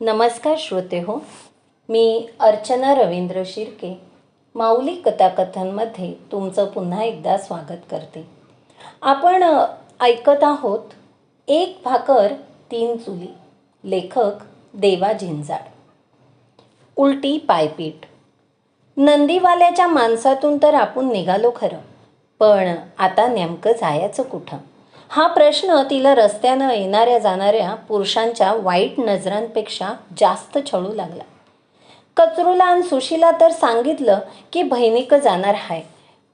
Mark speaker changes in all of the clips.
Speaker 1: नमस्कार श्रोते हो मी अर्चना रवींद्र शिर्के माऊली कथाकथनमध्ये तुमचं पुन्हा एकदा स्वागत करते. आपण ऐकत आहोत एक भाकर तीन चुली लेखक देवा झिंजाड. उलटी पायपीट नंदीवाल्याच्या माणसातून तर आपण निघालो खरं पण आता नेमकं जायचं कुठं? हा प्रश्न तिला रस्त्यानं येणाऱ्या जाणाऱ्या पुरुषांच्या वाईट नजरांपेक्षा जास्त छळू लागला. कचरूला आणि सुशीला तर सांगितलं की बहिणीक जाणार आहे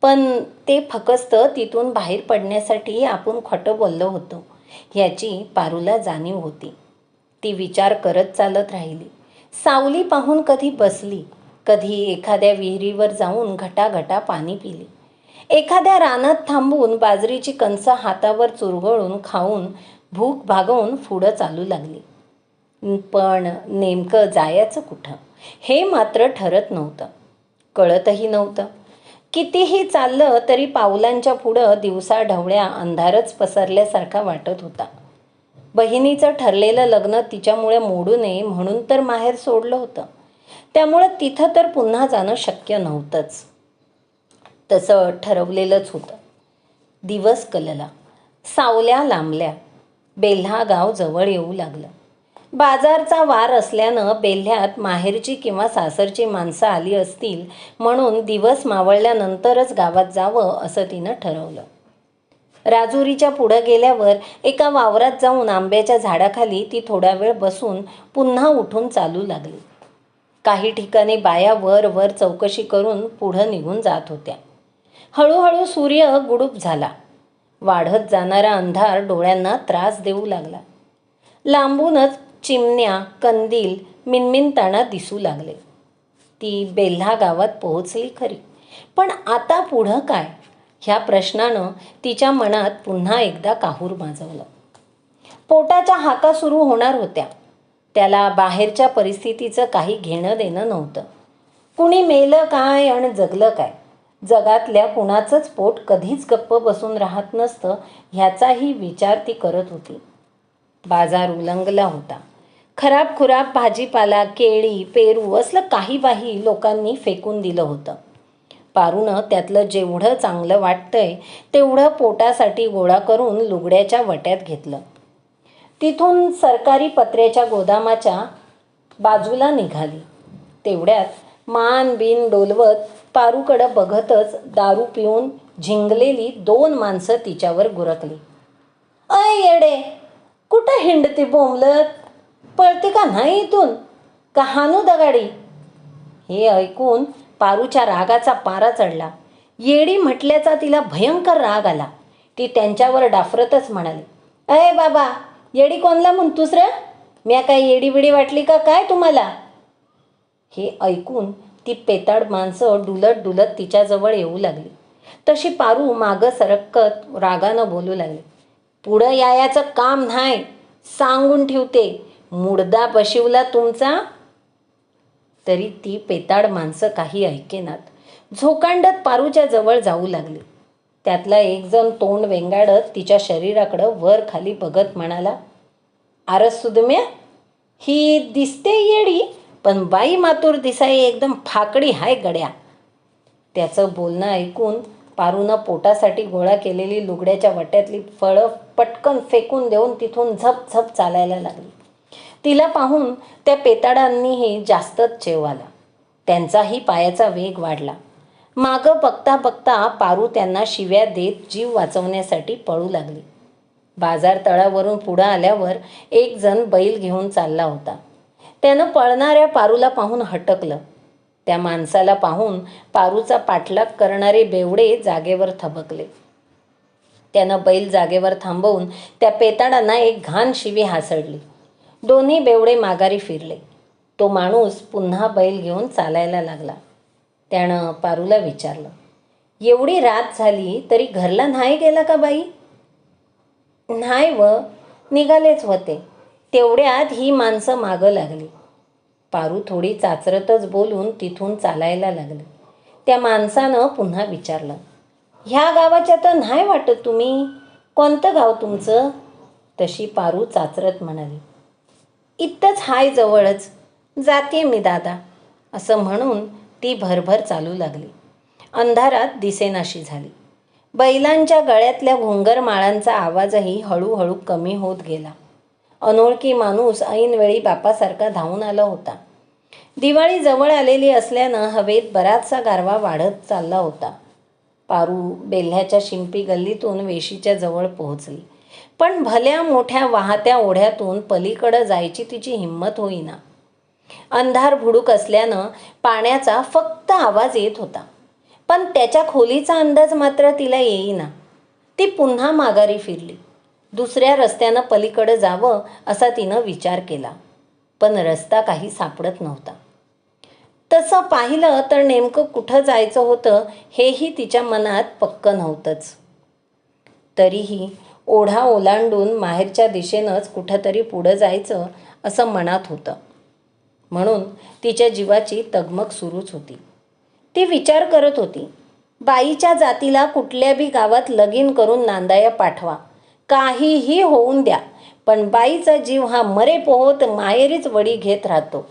Speaker 1: पण ते फकस्त तिथून बाहेर पडण्यासाठी आपण खोटं बोललो होतो ह्याची पारूला जाणीव होती. ती विचार करत चालत राहिली. सावली पाहून कधी बसली कधी एखाद्या विहिरीवर जाऊन घटाघटा पाणी पिली. एखाद्या रानात थांबून बाजरीची कणसं हातावर चुरगळून खाऊन भूक भागवून पुढं चालू लागली. पण नेमकं जायचं कुठं? हे मात्र ठरत नव्हतं. कळतही नव्हतं. कितीही चाललं तरी पावलांच्या पुढं दिवसा ढवळ्या अंधारच पसरल्यासारखा वाटत होता. बहिणीचं ठरलेलं लग्न तिच्यामुळे मोडू नये म्हणून तर माहेर सोडलं होतं. त्यामुळं तिथं तर पुन्हा जाणं शक्य नव्हतंच. तसं ठरवलेलंच होतं. दिवस कलला. सावल्या लांबल्या. बेल्हा गाव जवळ येऊ लागलं. बाजारचा वार असल्यानं बेल्ह्यात माहेरची किंवा सासरची माणसं आली असतील म्हणून दिवस मावळल्यानंतरच गावात जावं असं तिनं ठरवलं. राजुरीच्या पुढं गेल्यावर एका वावरात जाऊन आंब्याच्या झाडाखाली ती थोडा वेळ बसून पुन्हा उठून चालू लागली. काही ठिकाणी बाया वर वर चौकशी करून पुढं निघून जात होत्या. हळूहळू सूर्य गुडूप झाला. वाढत जाणारा अंधार डोळ्यांना त्रास देऊ लागला. लांबूनच चिमण्या कंदील मिनमिनताना दिसू लागले. ती बेल्हा गावात पोहोचली खरी. पण आता पुढं काय? ह्या प्रश्नानं तिच्या मनात पुन्हा एकदा काहूर माजवलं. पोटाच्या हाका सुरू होणार होत्या. त्याला बाहेरच्या परिस्थितीचं काही घेणं देणं नव्हतं. कुणी मेलं काय आणि जगलं काय? जगातल्या कुणाचंच पोट कधीच गप्प बसून राहत नसतं ह्याचाही विचार ती करत होती. बाजार उलंगला होता. खराब खुराब भाजीपाला केळी पेरू असलं काही बाही लोकांनी फेकून दिलं होतं. पारूनं त्यातलं जेवढं चांगलं वाटतंय तेवढं पोटासाठी गोळा करून लुगड्याच्या वट्यात घेतलं. तिथून सरकारी पत्र्याच्या गोदामाच्या बाजूला निघाली. तेवढ्यात मान बिन डोलवत पारूकडं बघतच दारू पिऊन झिंगलेली दोन माणसं तिच्यावर गुरकली. अय येडे कुठं हिंडते बोंबलत पळते का नाही इथून? का हानू दगाडी. हे ऐकून पारूच्या रागाचा पारा चढला. येडी म्हटल्याचा तिला भयंकर राग आला. ती त्यांच्यावर डाफरतच म्हणाली अय बाबा येडी कोणला म्हणतोस दुसरं म्या काय येडी बिडी वाटली का काय तुम्हाला? हे ऐकून ती पेताड माणसं डुलत डुलत तिच्याजवळ येऊ लागली. तशी पारू मागं सरकत रागानं बोलू लागली. पुढं यायाचं काम नाही. सांगून ठेवते. मुडदा बशिवला तुमचा? तरी ती पेताड माणसं काही ऐकेनात झोकांडत पारूच्या जवळ जाऊ लागली. त्यातला एकजण तोंड वेंगाडत तिच्या शरीराकडं वर खाली बघत म्हणाला आरस सुदम्या ही दिसते येडी? पण बाई मातूर दिसाई एकदम फाकडी हाय गड्या. त्याचं बोलणं ऐकून पारूनं पोटासाठी गोळा केलेली लुगड्याच्या वट्यातली फळं पटकन फेकून देऊन तिथून झप झप चालायला लागली. तिला पाहून त्या पेताडांनीही जास्तच चेव आला. त्यांचाही पायाचा वेग वाढला. मागं बघता बघता पारू त्यांना शिव्या देत जीव वाचवण्यासाठी पळू लागली. बाजार तळावरून पुढं आल्यावर एक जण बैल घेऊन चालला होता. त्यानं पळणाऱ्या पारूला पाहून हटकलं. त्या माणसाला पाहून पारूचा पाठलाग करणारे बेवडे जागेवर थबकले. त्यानं बैल जागेवर थांबवून त्या पेताडांना एक घाण शिवी हासडली. दोन्ही बेवडे माघारी फिरले. तो माणूस पुन्हा बैल घेऊन चालायला लागला. त्यानं पारूला विचारलं एवढी रात झाली तरी घरला नाही गेला का बाई? नाही व निघालेच होते. तेवढ्यात ही माणसं मागं लागली. पारू थोडी चाचरतच बोलून तिथून चालायला लागलं. त्या माणसानं पुन्हा विचारलं ह्या गावाच्या तर नाही वाटत तुम्ही? कोणतं गाव तुमचं? तशी पारू चाचरत म्हणाली इतकंच हाय जवळच. जाते मी दादा. असं म्हणून ती भरभर चालू लागली. अंधारात दिसेनाशी झाली. बैलांच्या गळ्यातल्या घोंगरमाळांचा आवाजही हळूहळू कमी होत गेला. अनोळखी माणूस ऐनवेळी बापासारखा धावून आला होता. दिवाळी जवळ आलेली असल्यानं हवेत बराचसा गारवा वाढत चालला होता. पारू बेल्ह्याच्या शिंपी गल्लीतून वेशीच्या जवळ पोहोचली. पण भल्या मोठ्या वाहत्या ओढ्यातून पलीकडं जायची तिची हिंमत होईना. अंधार भुडूक असल्यानं पाण्याचा फक्त आवाज येत होता. पण त्याच्या खोलीचा अंदाज मात्र तिला येईना. ती पुन्हा माघारी फिरली. दुसऱ्या रस्त्यानं पलीकडं जावं असा तिनं विचार केला. पण रस्ता काही सापडत नव्हता. तसं पाहिलं तर नेमकं कुठं जायचं होतं हेही तिच्या मनात पक्क नव्हतंच. तरीही ओढा ओलांडून माहेरच्या दिशेनंच कुठंतरी पुढं जायचं असं मनात होतं. म्हणून तिच्या जीवाची तगमग सुरूच होती. ती विचार करत होती बाईच्या जातीला कुठल्या बी गावात लगीन करून नांदाया पाठवा. काहीही होऊन द्या पण बाईचा जीव हा मरे पोहत माहेरीच वडी घेत राहतो.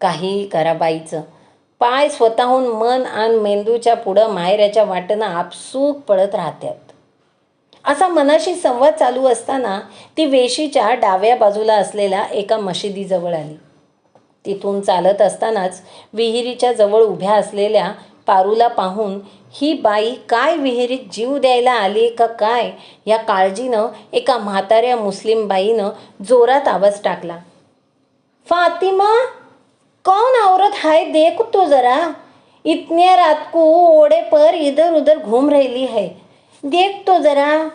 Speaker 1: काहीही करा बाईचं. पाय स्वतःहून मन आणि मेंदूच्या पुढं माहेऱ्याच्या वाटणं आपसूक पडत राहतात असा मनाशी संवाद चालू असताना ती वेशीच्या डाव्या बाजूला असलेल्या एका मशिदीजवळ आली. तिथून चालत असतानाच विहिरीच्या जवळ उभ्या असलेल्या पारूला पाहून ही बाई काय विहिरीत जीव द्यायला आली का काय या काळजीनं एका म्हाताऱ्या मुस्लिम बाईनं जोरात आवाज टाकला. फातिमा कौन औरत हाय देख तो जरा. इतने रात को ओढे पर इधर उधर घूम राहिली है देख तो जरा.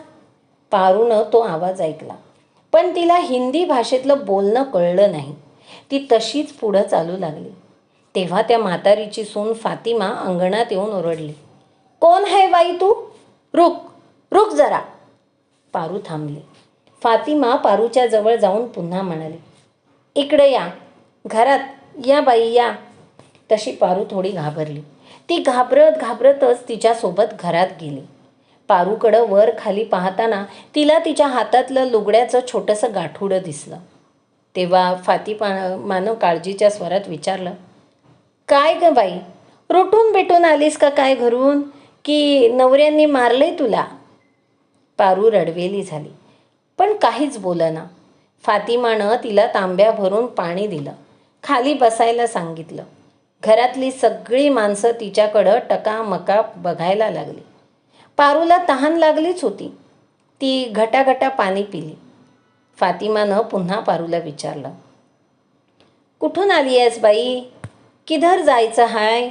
Speaker 1: पारूनं तो आवाज ऐकला. पण तिला हिंदी भाषेतलं बोलणं कळलं नाही. ती तशीच पुढं चालू लागली. तेव्हा त्या म्हातारीची सून फातिमा अंगणात येऊन ओरडली. कोण है बाई तू? रुक रुक जरा. पारू थांबली. फातिमा पारूच्या जवळ जाऊन पुन्हा म्हणाली इकडे या. घरात या बाई या. तशी पारू थोडी घाबरली. ती घाबरत घाबरतच तिच्यासोबत घरात गेली. पारूकडं वर खाली पाहताना तिला तिच्या हातातलं लुगड्याचं छोटंसं गाठुडं दिसलं. तेव्हा फातिमा मानव काळजीच्या स्वरात विचारलं काय ग बाई? रुटून बिटून आलीस का काय घरून? की नवऱ्यांनी मारलंय तुला? पारू रडवेली झाली. पण काहीच बोलना. फातिमानं तिला तांब्या भरून पाणी दिलं. खाली बसायला सांगितलं. घरातली सगळी माणसं तिच्याकडं टकामका बघायला लागली. पारूला तहान लागलीच होती. ती घटाघटा पाणी पिली. फातिमानं पुन्हा पारूला विचारलं. कुठून आली आहेस बाई? किधर जायचं हाय?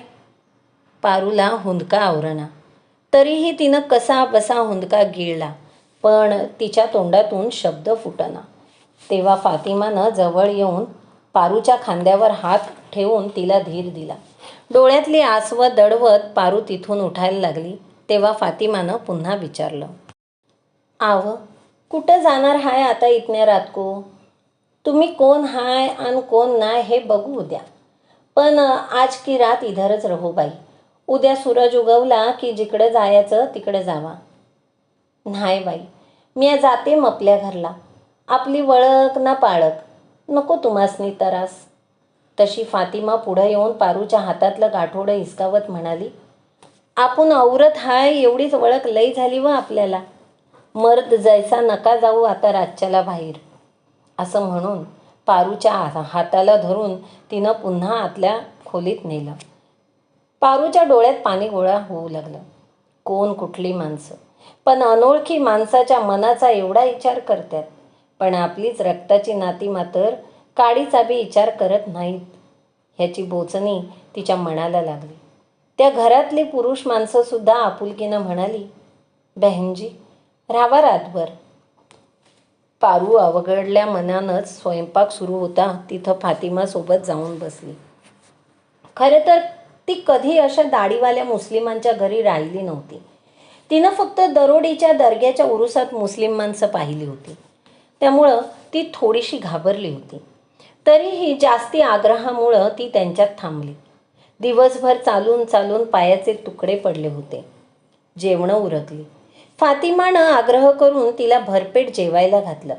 Speaker 1: पारूला हुंदका आवरणा. तरीही तिनं कसा बसा हुंदका गिळला पण तिच्या तोंडातून शब्द फुटना. तेव्हा फातिमानं जवळ येऊन पारूच्या खांद्यावर हात ठेवून तिला धीर दिला. डोळ्यातली आसवत दडवत पारू तिथून उठायला लागली तेव्हा फातिमानं पुन्हा विचारलं आव कुठं जाणार हाय आता इतण्या रातको? तुम्ही कोण हाय आणि कोण नाही हे बघू उद्या. पण आज की रात इधरच रहो बाई. उद्या सूरज उगवला की जिकडे जायचं तिकडे जावा. नाही बाई मी जाते मपल्या घरला. आपली वळख ना पाळक नको तुम्हासनी तरास. तशी फातिमा पुढं येऊन पारूच्या हातातलं गाठोडं हिसकावत म्हणाली आपण औरत हाय एवढीच वळख लई झाली व आपल्याला. मर्द जैसा नका जाऊ आता रातच्याला बाहेर. असं म्हणून पारूच्या हा- हाताला धरून तिनं पुन्हा आतल्या खोलीत नेलं. पारूच्या डोळ्यात पाणी गोळा होऊ लागलं. कोण कुठली माणसं? पण अनोळखी माणसाच्या मनाचा एवढा विचार करतात. पण आपलीच रक्ताची नाती मात्र काडीचा बी विचार करत नाहीत. ह्याची बोचणी तिच्या मनाला लागली. त्या घरातली पुरुष माणसंसुद्धा आपुलकीनं म्हणाली बहनजी राहावा रातभर. पारू अवघडल्या मनानंच स्वयंपाक सुरू होता. तिथं फातिमासोबत जाऊन बसली. खरं तर ती कधी अशा दाढीवाल्या मुस्लिमांच्या घरी राहिली नव्हती. तिनं फक्त दरोडीच्या दर्ग्याच्या उरुसात मुस्लिम माणसं पाहिली होती. त्यामुळं ती थोडीशी घाबरली होती. तरीही जास्ती आग्रहामुळं ती त्यांच्यात थांबली. दिवसभर चालून चालून पायाचे तुकडे पडले होते. जेवणं उरकली. फातिमानं आग्रह करून तिला भरपेट जेवायला घातलं.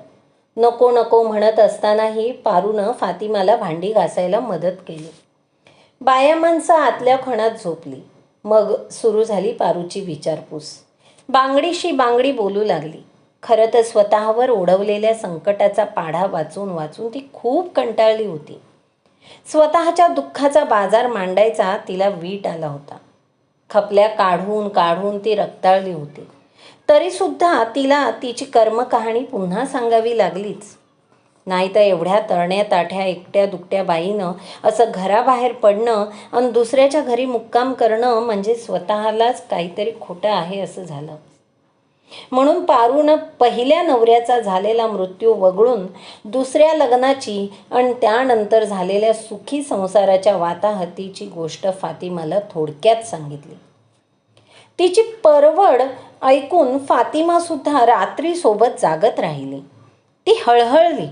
Speaker 1: नको नको म्हणत असतानाही पारूनं फातिमाला भांडी घासायला मदत केली. बाया माणसं आतल्या खणात झोपली. मग सुरू झाली पारूची विचारपूस. बांगडीशी बांगडी बोलू लागली. खरं तर स्वतःवर ओढवलेल्या संकटाचा पाढा वाचून वाचून ती खूप कंटाळली होती. स्वतःच्या दुःखाचा बाजार मांडायचा तिला वीट आला होता. खपल्या काढून काढून ती रक्ताळली होती. तरीसुद्धा तिला तिची कर्मकहाणी पुन्हा सांगावी लागलीच. नाही तर एवढ्या तरण्या ताठ्या एकट्या दुकट्या बाईनं असं घराबाहेर पडणं आणि दुसऱ्याच्या घरी मुक्काम करणं म्हणजे स्वतःलाच काहीतरी खोटं आहे असं झालं. म्हणून पारूनं पहिल्या नवऱ्याचा झालेला मृत्यू वगळून दुसऱ्या लग्नाची आणि त्यानंतर झालेल्या सुखी संसाराच्या वाताहतीची गोष्ट फातिमाला थोडक्यात सांगितली. तिची परवड ऐकून फातिमासुद्धा रात्री सोबत जागत राहिली. ती हळहळली.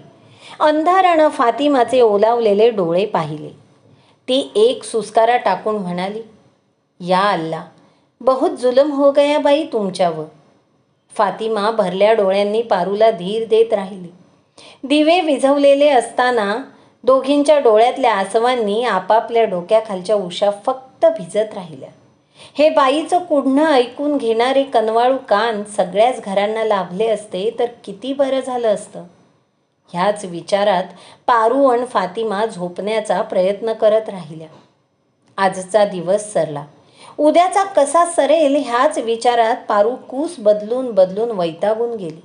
Speaker 1: अंधारानं फातिमाचे ओलावलेले डोळे पाहिले. ती एक सुस्कारा टाकून म्हणाली या अल्ला बहुत जुलम हो गया बाई तुमच्यावर. फातिमा भरल्या डोळ्यांनी पारूला धीर देत राहिली. दिवे विझवलेले असताना दोघींच्या डोळ्यातल्या आसवांनी आपापल्या डोक्याखालच्या उशा फक्त भिजत राहिल्या. हे बाईचं कुढणं ऐकून घेणारे कनवाळू कान सगळ्याच घरांना लाभले असते तर किती बरं झालं असतं. ह्याच विचारात पारू आणि फातिमा झोपण्याचा प्रयत्न करत राहिल्या. आजचा दिवस सरला. उद्याचा कसा सरेल ह्याच विचारात पारू कूस बदलून बदलून वैतागून गेली.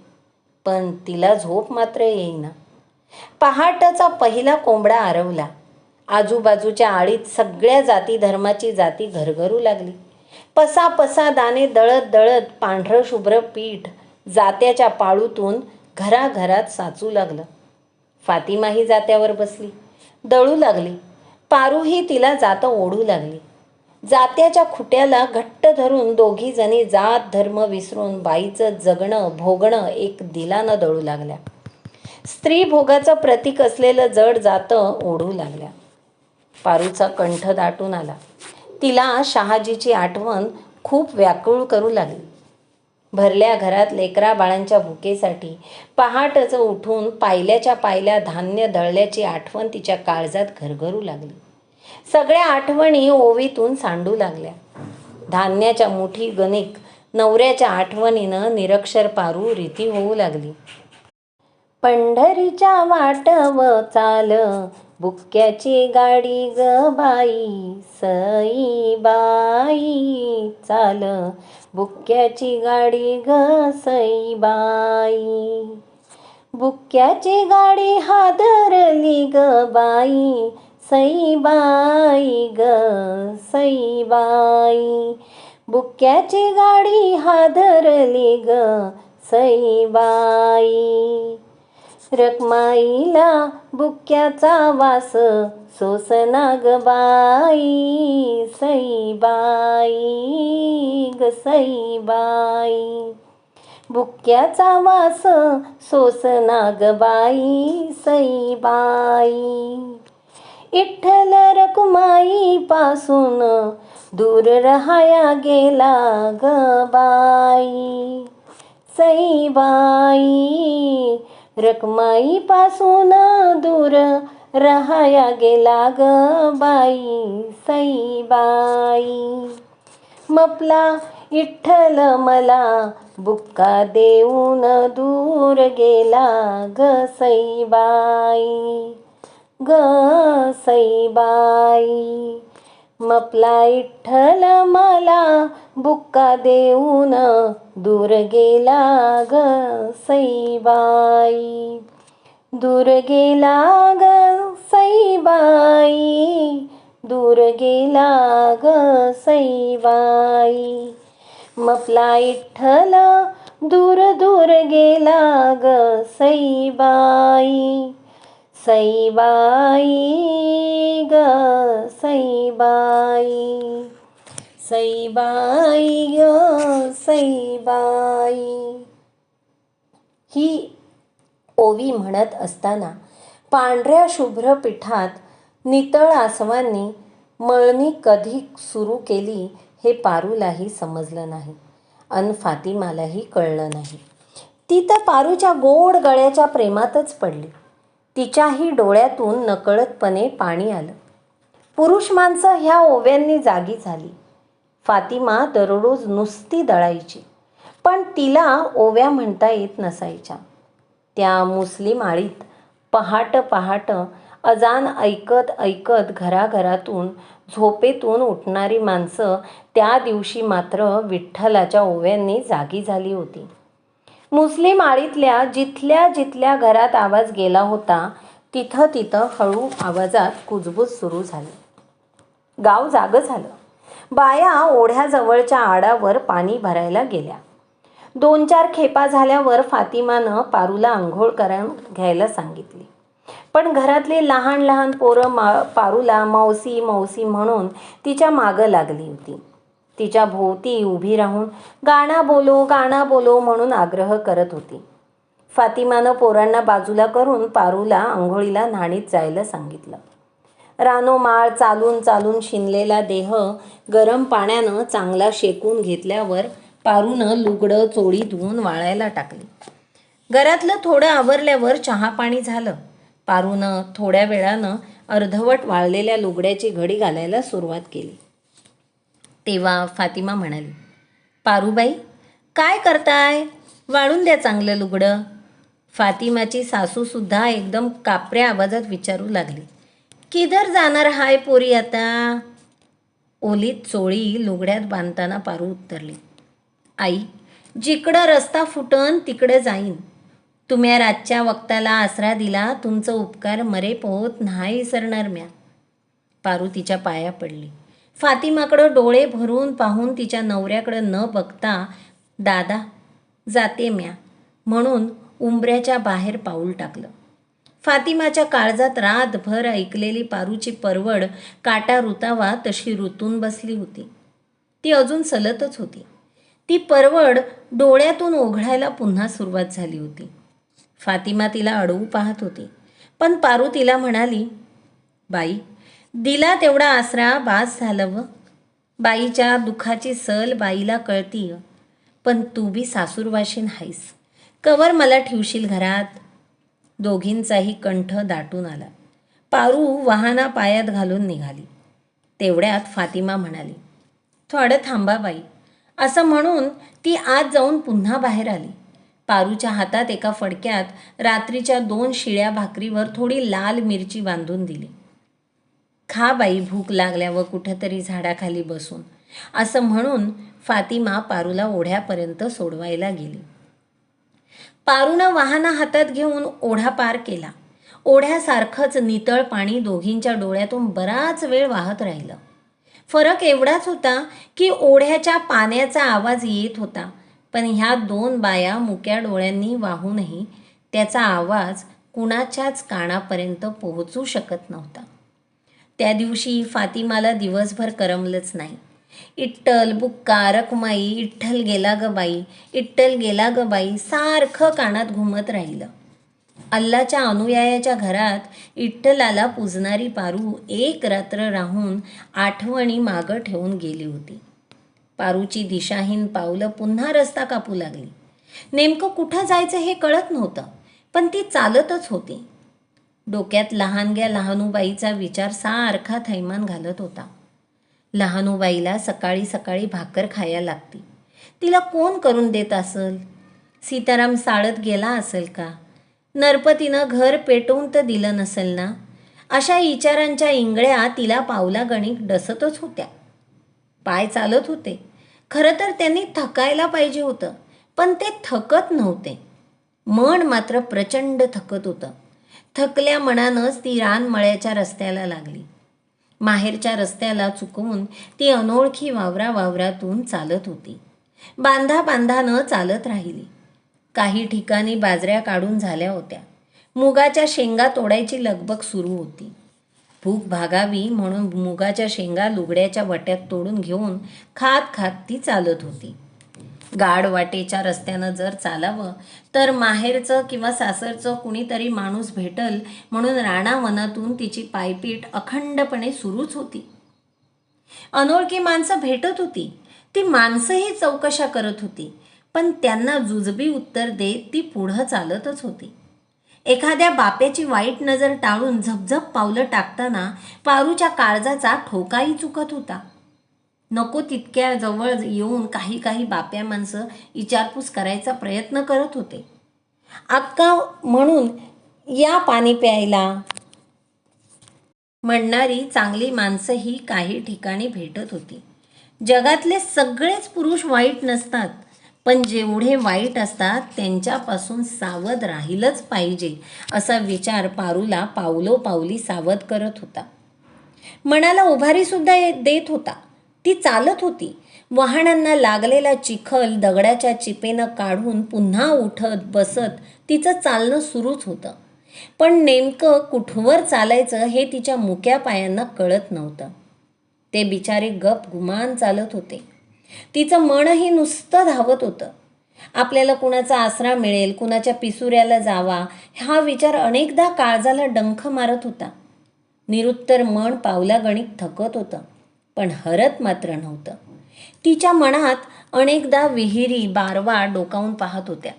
Speaker 1: पण तिला झोप मात्र येईना. पहाटाचा पहिला कोंबडा आरवला. आजूबाजूच्या आळीत सगळ्या जाती धर्माची जाती घरघरू लागली. पसा पसा दाणे दळत दळत पांढरं शुभ्र पीठ जात्याच्या पाळूतून घराघरात साचू लागलं. फातिमाही जात्यावर बसली. दळू लागली. पारूही तिला जातं ओढू लागली. जात्याच्या खुट्याला घट्ट धरून दोघी जणी जात धर्म विसरून बाईचं जगणं भोगणं एक दिलानं दळू लागल्या. स्त्री भोगाचं प्रतीक असलेलं जड जातं ओढू लागल्या. पारूचा कंठ दाटून आला. तिला शहाजीची आठवण खूप व्याकुळ करू लागली. भरल्या घरात लेकरा बाळांच्या भुकेसाठी पहाटचं उठून पायल्याच्या पायल्या धान्य दळल्याची आठवण तिच्या काळजात घरघरू लागली. सगळ्या आठवणी ओवीतून सांडू लागल्या. धान्याच्या मुठी गणिक नवऱ्याच्या आठवणीनं निरक्षर पारू रीती होऊ लागली. पंढरीच्या वाटव चाल बुक्क्याची गाडी ग बाई सई बाई चाल. बुक्क्याची गाडी ग सई बाई. बुक्क्याची गाडी हादरली ग बाई सई बाई ग सई बाई. बुक्क्याची गाडी हादरली ग सई बाई. रखमाईला बुक्क्याचा वास सोसना ग बाई ग सईबाई. बुक्क्याचा वास सोसना ग बाई इठ्ठल रकुमाई पासून दूर रहाया गेला ग बाई. रकमाईपासून रकमाई पासून दूर रहाया गेला ग बाई सईबाई. मपला इठ्ठल मला बुक्का देऊन दूर गेला ग सईबाई ग सईबाई. मपला इठ्ठल मला बुक्का देऊन दूर गेला ग सईबाई. दूर गेला ग सईबाई दूर गेला ग सईबाई. मपला इठ्ठल दूर दूर गेला ग सईबाई. सईबाई ग सईबाई सईबाई ग सईबाई ही ओवी म्हणत असताना पांढऱ्या शुभ्र पिठात नितळ आसवांनी मळणी कधी सुरू केली हे पारूलाही समजलं नाही अन फातिमालाही कळलं नाही. ती तर पारूच्या गोड गळ्याच्या प्रेमातच पडली. तिच्याही डोळ्यातून नकळतपणे पाणी आलं. पुरुष माणसं ह्या ओव्यांनी जागी झाली. फातिमा दररोज नुसती दळायची पण तिला ओव्या म्हणता येत नसायच्या. त्या मुस्लिम आळीत पहाट पहाट अजान ऐकत ऐकत घराघरातून झोपेतून उठणारी माणसं त्या दिवशी मात्र विठ्ठलाच्या ओव्यांनी जागी झाली होती. मुस्लिम आळीतल्या जिथल्या जिथल्या घरात आवाज गेला होता तिथं तिथं हळू आवाजात कुजबूज सुरू झाली. गाव जागं झालं. बाया ओढ्याजवळच्या आडावर पाणी भरायला गेल्या. दोन चार खेपा झाल्यावर फातिमानं पारूला आंघोळ करा घ्यायला सांगितली. पण घरातले लहान लहान पोरं मा पारूला मावसी मावसी म्हणून तिच्या मागं लागली होती. तिच्या भोवती उभी राहून गाणा बोलो गाणा बोलो म्हणून आग्रह करत होती. फातिमानं पोरांना बाजूला करून पारूला आंघोळीला न्हाणीत जायला सांगितलं. रानोमाळ चालून चालून शिनलेला देह गरम पाण्यानं चांगला शेकून घेतल्यावर पारूनं लुगडं चोळी धुवून वाळायला टाकली. घरातलं थोडं आवरल्यावर चहा पाणी झालं. पारूनं थोड्या वेळानं अर्धवट वाळलेल्या लुगड्याची घडी घालायला सुरुवात केली. तेव्हा फातिमा म्हणाली पारूबाई काय करताय? वाळून द्या चांगलं लुगडं. फातिमाची सासूसुद्धा एकदम कापऱ्या आवाजात विचारू लागली किधर जाणार हाय पोरी आता? ओलीत चोळी लुगड्यात बांधताना पारू उत्तरली आई जिकडं रस्ता फुटन तिकडं जाईन. तुम्ही रातच्या वक्ताला आसरा दिला तुमचं उपकार मरे पोहत नाही सरणार म्या. पारू तिच्या पाया पडली. फातिमाकडं डोळे भरून पाहून तिच्या नवऱ्याकडं न बघता दादा जाते म्या म्हणून उंबऱ्याच्या बाहेर पाऊल टाकलं. फातिमाच्या काळजात रातभर ऐकलेली पारूची परवड काटा रुतावा तशी रुतून बसली होती. ती अजून सलतच होती. ती परवड डोळ्यातून ओघळायला पुन्हा सुरुवात झाली होती. फातिमा तिला अडवू पाहत होती. पण पारू तिला म्हणाली बाई दिला तेवढा आसरा बास झालं व. बाईच्या दुःखाची सल बाईला कळतीय. पण तू बी सासूरवाशीन हायस कवर मला ठेवशील घरात? दोघींचाही कंठ दाटून आला. पारू वाहना पायात घालून निघाली. तेवढ्यात फातिमा म्हणाली थोडं थांबा बाई. असं म्हणून ती आत जाऊन पुन्हा बाहेर आली. पारूच्या हातात एका फडक्यात रात्रीच्या दोन शिळ्या भाकरीवर थोडी लाल मिरची बांधून दिली. खा बाई भूक लागल्यावर कुठंतरी झाडाखाली बसून. असं म्हणून फातिमा पारूला ओढ्यापर्यंत सोडवायला गेली. पारूनं वाहना हातात घेऊन ओढा पार केला. ओढ्यासारखंच नितळ पाणी दोघींच्या डोळ्यातून बराच वेळ वाहत राहिलं. फरक एवढाच होता की ओढ्याच्या पाण्याचा आवाज येत होता पण ह्या दोन बाया मुक्या डोळ्यांनी वाहूनही त्याचा आवाज कुणाच्याच कानापर्यंत पोहोचू शकत नव्हता. त्या दिवशी फातिमाला दिवसभर करमलंच नाही. इट्टल बुक्का रखमाई इठ्ठल गेला ग बाई इट्टल गेला ग बाई सारखं कानात घुमत राहिलं. अल्लाच्या अनुयायाच्या घरात इठ्ठलाला पूजणारी पारू एक रात्र राहून आठवणी मागं ठेवून गेली होती. पारूची दिशाहीन पावलं पुन्हा रस्ता कापू लागली. नेमकं कुठं जायचं हे कळत नव्हतं पण ती चालतच होती. डोक्यात लहानग्या लहानूबाईचा विचार सारखा थैमान घालत होता. लहानूबाईला सकाळी सकाळी भाकर खायला लागती. तिला कोण करून देत असल? सीताराम साळत गेला असेल का? नरपतीनं घर पेटवून तर दिलं नसेल ना? अशा विचारांच्या इंगळ्या तिला पावला गणिक डसतच होत्या. पाय चालत होते. खरं तर त्यांनी थकायला पाहिजे होतं पण ते थकत नव्हते. मन मात्र प्रचंड थकत होतं. थकल्या मनानंच ती रानमळ्याच्या रस्त्याला लागली. माहेरच्या रस्त्याला चुकवून ती अनोळखी वावरा वावरातून चालत होती. बांधा बांधानं चालत राहिली. काही ठिकाणी बाजऱ्या काढून झाल्या होत्या. मुगाच्या शेंगा तोडायची लगबग सुरू होती. भूक भागावी म्हणून मुगाच्या शेंगा लुगड्याच्या वट्यात तोडून घेऊन खात खात ती चालत होती. गाड वाटेच्या रस्त्यानं जर चालावं तर माहेरचं किंवा सासरचं कुणीतरी माणूस भेटल म्हणून राणावनातून तिची पायपीट अखंडपणे सुरूच होती. अनोळखी माणसं भेटत होती. ती माणसंही चौकशा करत होती. पण त्यांना जुजबी उत्तर देत ती पुढं चालतच होती. एखाद्या बाप्याची वाईट नजर टाळून झपझप पावलं टाकताना पारूच्या काळजाचा ठोकाही चुकत होता. नको तितक्या जवळ येऊन काही काही बाप्या माणसं विचारपूस करायचा प्रयत्न करत होते. अक्का म्हणून या पाणी प्यायला. म्हणणारी चांगली माणसंही काही ठिकाणी भेटत होती. जगातले सगळेच पुरुष वाईट नसतात पण जेवढे वाईट असतात त्यांच्यापासून सावध राहिलंच पाहिजे असा विचार पारूला पावलो पावली सावध करत होता. मनाला उभारीसुद्धा ये- देत होता. ती चालत होती. वाहनांना लागलेला चिखल दगडाच्या चिपेनं काढून पुन्हा उठत बसत तिचं चालणं सुरूच होतं. पण नेमकं कुठवर चालायचं हे तिच्या मुक्या पायांना कळत नव्हतं. ते बिचारे गप गुमान चालत होते. तिचं मनही नुसतं धावत होतं. आपल्याला कुणाचा आसरा मिळेल कुणाच्या पिसुऱ्याला जावा हा विचार अनेकदा काळजाला डंख मारत होता. निरुत्तर मन पावलागणिक थकत होतं. पण हरत मात्र नव्हतं. तिच्या मनात अनेकदा विहिरी बारवा डोकावून पाहत होत्या.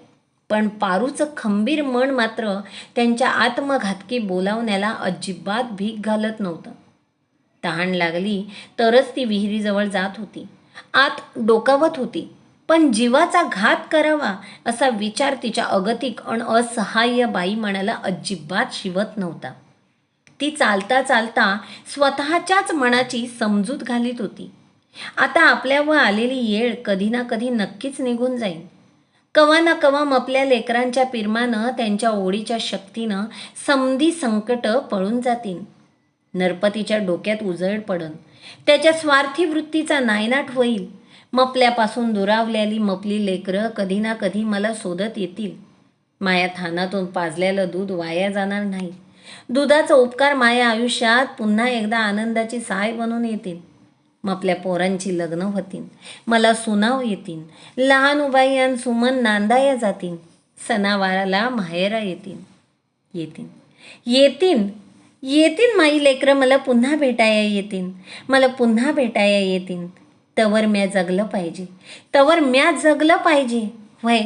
Speaker 1: पण पारूचं खंबीर मन मात्र त्यांच्या आत्मघातकी बोलावण्याला अजिबात भीक घालत नव्हतं. तहान लागली तरच ती विहिरीजवळ जात होती. आत डोकावत होती. पण जीवाचा घात करावा असा विचार तिच्या अगतिक आणि असहाय्य बाई मनाला अजिबात शिवत नव्हता. ती चालता चालता स्वतःच्याच मनाची समजूत घालीत होती. आता आपल्यावर आलेली येळ कधी ना कधी नक्कीच निघून जाईल. कवा ना कवा मपल्या लेकरांच्या पिरमानं त्यांच्या ओढीच्या शक्तीनं समधी संकट पळून जातील. नरपतीच्या डोक्यात उजळ पडन. त्याच्या स्वार्थी वृत्तीचा नायनाट होईल. मपल्यापासून दुरावलेली मपली लेकरं कधी ना कधी मला शोधत येतील. माया थानातून पाजलेलं दूध वाया जाणार नाही. दुधाचा उपकार माया आयुष्यात पुन्हा एकदा आनंदाची साय बनून येतील. मग आपल्या पोरांची लग्न होतील. मला सुनाव येतील. लहान उबाई आणि सुमन नांदाया जातील. सणावाराला माहेरा येतील. येतील. येतील. येतील माई लेकरं मला पुन्हा भेटाया येतील. मला पुन्हा भेटाया येतील. तवर म्या जगलं पाहिजे. तवर म्या जगलं पाहिजे. वय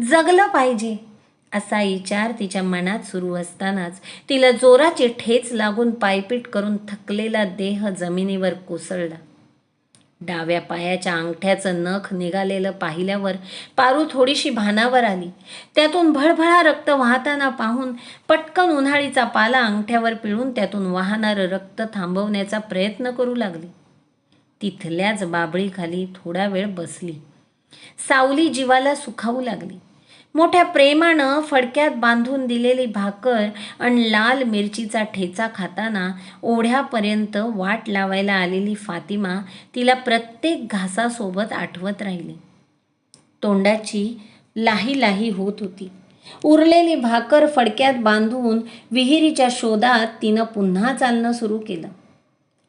Speaker 1: जगलं पाहिजे. असा विचार तिच्या मनात सुरू असतानाच तिला जोराची ठेच लागून पायपीट करून थकलेला देह जमिनीवर कोसळला. डाव्या पायाच्या अंगठ्याचं नख निघालेलं पाहिल्यावर पारू थोडीशी भानावर आली. त्यातून भळभळा रक्त वाहताना पाहून पटकन उन्हाळीचा पाला अंगठ्यावर पिळून त्यातून वाहणारं रक्त थांबवण्याचा प्रयत्न करू लागली. तिथल्याच बाबळीखाली थोडा वेळ बसली. सावली जीवाला सुखावू लागली. मोठ्या प्रेमानं फडक्यात बांधून दिलेली भाकर आणि लाल मिरचीचा ठेचा खाताना ओढ्यापर्यंत वाट लावायला आलेली फातिमा तिला प्रत्येक घासासोबत आठवत राहिली. तोंडाची लाही लाही होत होती. उरलेली भाकर फडक्यात बांधून विहिरीच्या शोधात तिनं पुन्हा चालणं सुरू केलं.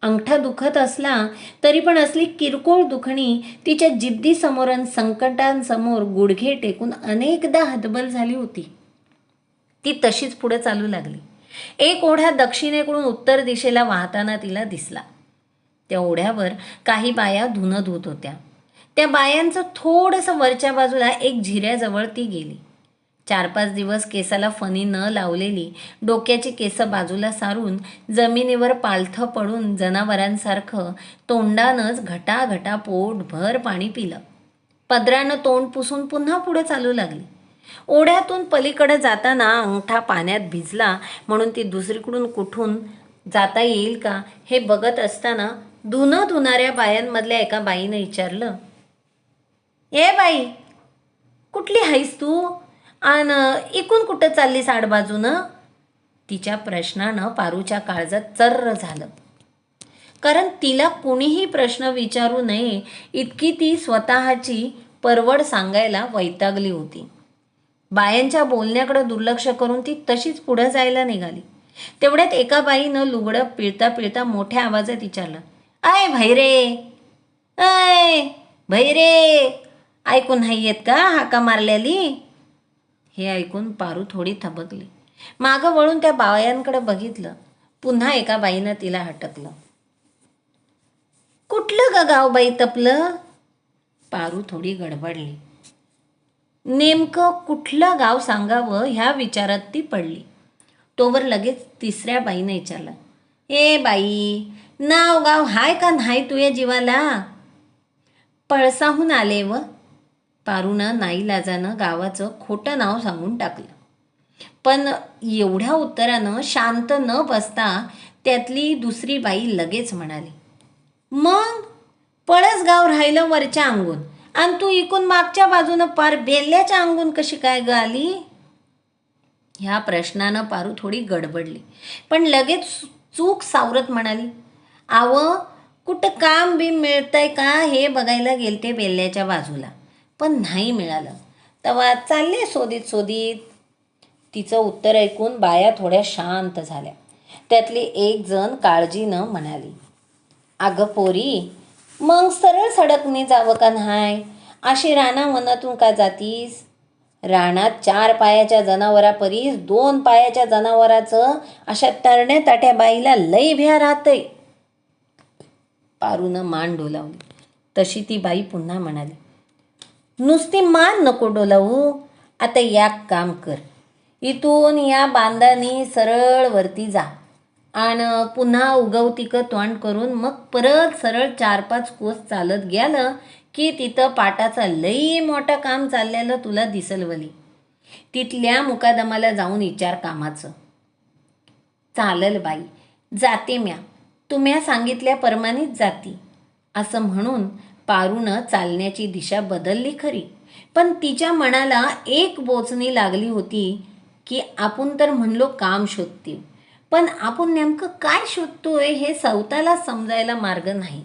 Speaker 1: अंगठा दुखत असला तरी पण असली किरकोळ दुखणी तिच्या जिद्दीसमोर आणि संकटांसमोर गुडघे टेकून अनेकदा हतबल झाली होती. ती तशीच पुढे चालू लागली. एक ओढा दक्षिणेकडून उत्तर दिशेला वाहताना तिला दिसला. त्या ओढ्यावर काही बाया धुनं धुत होत्या. त्या बायांचं थोडंसं वरच्या बाजूला एक झिऱ्याजवळ ती गेली. चार पाच दिवस केसाला फणी न लावलेली डोक्याची केस बाजूला सारून जमिनीवर पालथं पडून जनावरांसारखं तोंडानंच घटाघटा पोटभर पाणी पिलं. पदरानं तोंड पुसून पुन्हा पुढे चालू लागली. ओढ्यातून पलीकडे जाताना अंगठा पाण्यात भिजला म्हणून ती दुसरीकडून कुठून जाता येईल का हे बघत असताना धुनं धुणाऱ्या बायांमधल्या एका बाईनं विचारलं ए बाई कुठली आहेस तू? आण इकून कुठं चालली साडबाजूनं तिच्या प्रश्नानं पारूच्या काळजात चर्र झालं. कारण तिला कुणीही प्रश्न विचारू नये इतकी ती स्वतःची परवड सांगायला वैतागली होती. बायांच्या बोलण्याकडं दुर्लक्ष करून ती तशीच पुढं जायला निघाली. तेवढ्यात एका बाईनं लुगडं पिळता पिळता मोठ्या आवाजात विचारलं आय भैरे! अय भैरे! ऐकून नाही येत का हाका मारल्याली? हे ऐकून पारू थोडी थबकली. मागं वळून त्या बायांकडे बघितलं. पुन्हा एका बाईनं तिला हटकलं. कुठलं ग गाव बाई तपलं? पारू थोडी गडबडली. नेमकं कुठलं गाव सांगावं ह्या विचारात ती पडली. तोवर लगेच तिसऱ्या बाईने विचारलं. ए बाई नाव गाव हाय का नाही तुझ्या जीवाला? पळसाहून आले व पारूनं नाईलाजानं गावाचं खोटं नाव सांगून टाकलं. पण एवढ्या उत्तरानं शांत न बसता त्यातली दुसरी बाई लगेच म्हणाली मग? पळस गाव राहिलं वरच्या अंगून आणि तू इकून मागच्या बाजूनं पार बेल्ल्याच्या अंगून कशी काय ग आली? ह्या प्रश्नानं पारू थोडी गडबडली. पण लगेच चूक सावरत म्हणाली आव कुठं काम बी मिळतंय का हे बघायला गेलते बेल्ल्याच्या बाजूला. पण नाही मिळालं. तेव्हा चालले शोधित शोधित. तिचं उत्तर ऐकून बाया थोड्या शांत झाल्या. त्यातली एक जण काळजीनं म्हणाली अगं पोरी मग सरळ सडकने जावं का नाही? अशी राणा मनातून का जातीस? रानात चार पायाच्या जनावरापरीस दोन पायाच्या जनावराचं अशा तरण्या ताट्या बाईला लई भ्या राहतंय. पारूनं मान डोलावली. तशी ती बाई पुन्हा म्हणाली नुसती मान नको डोलावू. आता याक काम कर. इथून या बांधाने सरळ वरती जा. आणि पुन्हा उगवतिकं तोंड करून मग परत सरळ चार पाच कोस चालत गेलं की तिथं पाटाचा लई मोठं काम चाललेलं तुला दिसलवली तिथल्या मुकादमाला जाऊन विचार कामाचं. चालल बाई जाते म्या. तुम्ही सांगितल्या परमानेच जाती. असं म्हणून पारूनं चालण्याची दिशा बदलली खरी. पण तिच्या मनाला एक बोचणी लागली होती की आपण तर म्हणलो काम शोधते पण आपण नेमकं काय शोधतोय हे सवताला समजायला मार्ग नाही.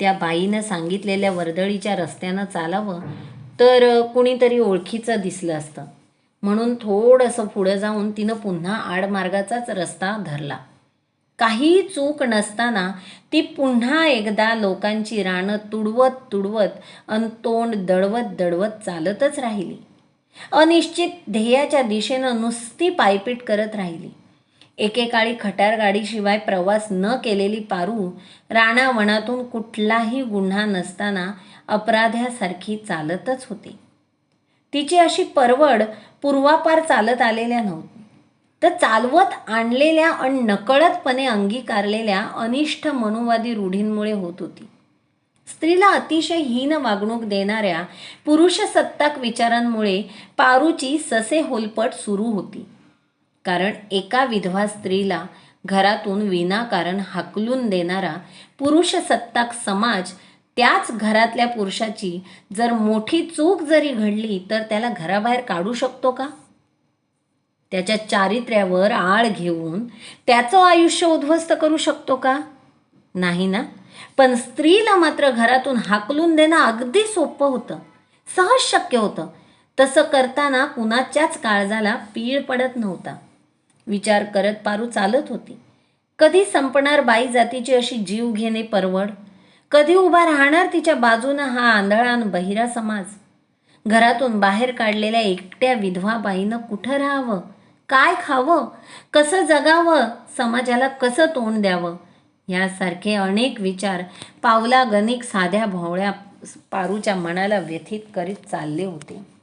Speaker 1: त्या बाईनं सांगितलेल्या वर्दळीच्या रस्त्यानं चालावं तर कुणीतरी ओळखीचं दिसलं असतं. म्हणून थोडंसं पुढं जाऊन तिनं पुन्हा आडमार्गाचाच रस्ता धरला. काही चूक नसताना ती पुन्हा एकदा लोकांची रानं तुडवत तुडवत अन तोंड दडवत दडवत चालतच राहिली. अनिश्चित ध्येयाच्या दिशेनं नुसती पायपीट करत राहिली. एकेकाळी खटार गाडीशिवाय प्रवास न केलेली पारू राणावनातून कुठलाही गुन्हा नसताना अपराध्यासारखी चालतच होती. तिची अशी परवड पूर्वापार चालत आलेल्या नव्हती. तर चालवत आणलेल्या आणि नकळतपणे अंगीकारलेल्या अनिष्ट मनुवादी रूढींमुळे होत होती. स्त्रीला अतिशय हीन वागणूक देणाऱ्या पुरुषसत्ताक विचारांमुळे पारूची ससे होलपट सुरू होती. कारण एका विधवा स्त्रीला घरातून विनाकारण हाकलून देणारा पुरुषसत्ताक समाज त्याच घरातल्या पुरुषाची जर मोठी चूक जरी घडली तर त्याला घराबाहेर काढू शकतो का? त्याच्या चारित्र्यावर आळ घेऊन त्याचं आयुष्य उद्ध्वस्त करू शकतो का? नाही ना? पण स्त्रीला मात्र घरातून हाकलून देणं अगदी सोपं होतं. सहज शक्य होतं. तसं करताना कुणाच्याच काळजाला पीळ पडत नव्हता. विचार करत पारू चालत होती. कधी संपणार बाई जातीची अशी जीव घेणे परवड? कधी उभा राहणार तिच्या बाजूनं हा आंधळा बहिरा समाज? घरातून बाहेर काढलेल्या एकट्या विधवा बाईनं कुठं राहावं? काय खावं? कसं जगावं? समाजाला कसं तोंड द्यावं? यासारखे अनेक विचार पावलागणिक साध्या भोवळ्या पारूच्या मनाला व्यथित करीत चालले होते.